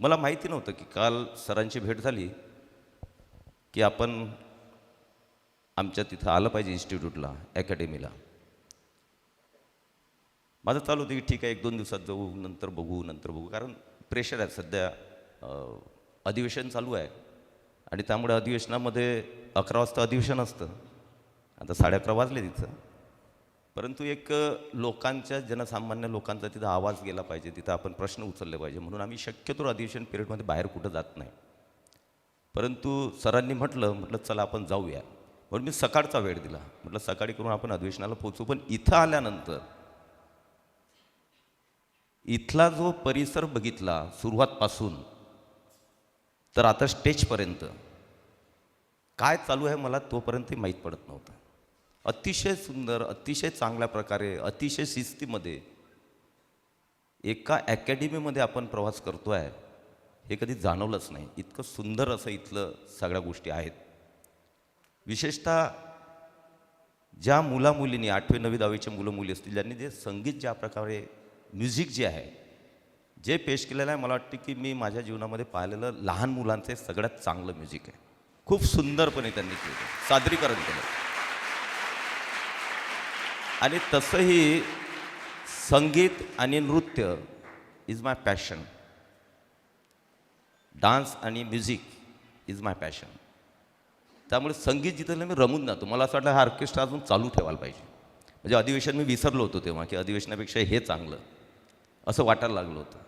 मला माहिती नव्हतं की काल सरांची भेट झाली की आपण आमच्या तिथं आलं पाहिजे इन्स्टिट्यूटला अकॅडमीला. माझं चालू होतं की ठीक आहे एक दोन दिवसात जाऊ नंतर बघू नंतर बघू. कारण प्रेशर आहे सध्या अधिवेशन चालू आहे. आणि त्यामुळे अधिवेशनामध्ये अकरा वाजता अधिवेशन असतं. आता साडे अकरा वाजले तिथं. परंतु एक लोकांच्या जनसामान्य लोकांचा तिथं आवाज गेला पाहिजे तिथं आपण प्रश्न उचलले पाहिजे. म्हणून आम्ही शक्यतो अधिवेशन पिरियडमध्ये बाहेर कुठं जात नाही. परंतु सरांनी म्हटलं म्हटलं चला आपण जाऊया. म्हणून मी सकाळचा वेळ दिला. म्हटलं सकाळी करून आपण अधिवेशनाला पोचू पण इथं आल्यानंतर इथला जो परिसर बघितला सुरुवातपासून तर आता स्टेजपर्यंत काय चालू आहे मला तोपर्यंतही माहीत पडत नव्हतं. अतिशय सुंदर अतिशय चांगल्या प्रकारे अतिशय शिस्तीमध्ये एका अकॅडमीमध्ये आपण प्रवास करतो आहे हे कधी जाणवलंच नाही. इतकं सुंदर असं इथलं सगळ्या गोष्टी आहेत. विशेषतः ज्या मुलामुलींनी आठवी नवी दहावीचे मुलं मुली असतील ज्यांनी जे संगीत ज्या प्रकारे म्युझिक जे आहे जे पेश केलेलं आहे मला वाटतं की मी माझ्या जीवनामध्ये पाहिलेलं लहान मुलांचं सगळ्यात चांगलं म्युझिक आहे. खूप सुंदरपणे त्यांनी केलं. सादरीकरण केलं. आणि तसंही संगीत आणि नृत्य इज माय पॅशन डान्स आणि म्युझिक इज माय पॅशन त्यामुळे संगीत जिथं मी रमून जातो. मला असं वाटलं हा ऑर्केस्ट्रा अजून चालू ठेवायला पाहिजे. म्हणजे अधिवेशन मी विसरलो होतो तेव्हा की अधिवेशनापेक्षा हे चांगलं. असं वाटायला लागलं होतं.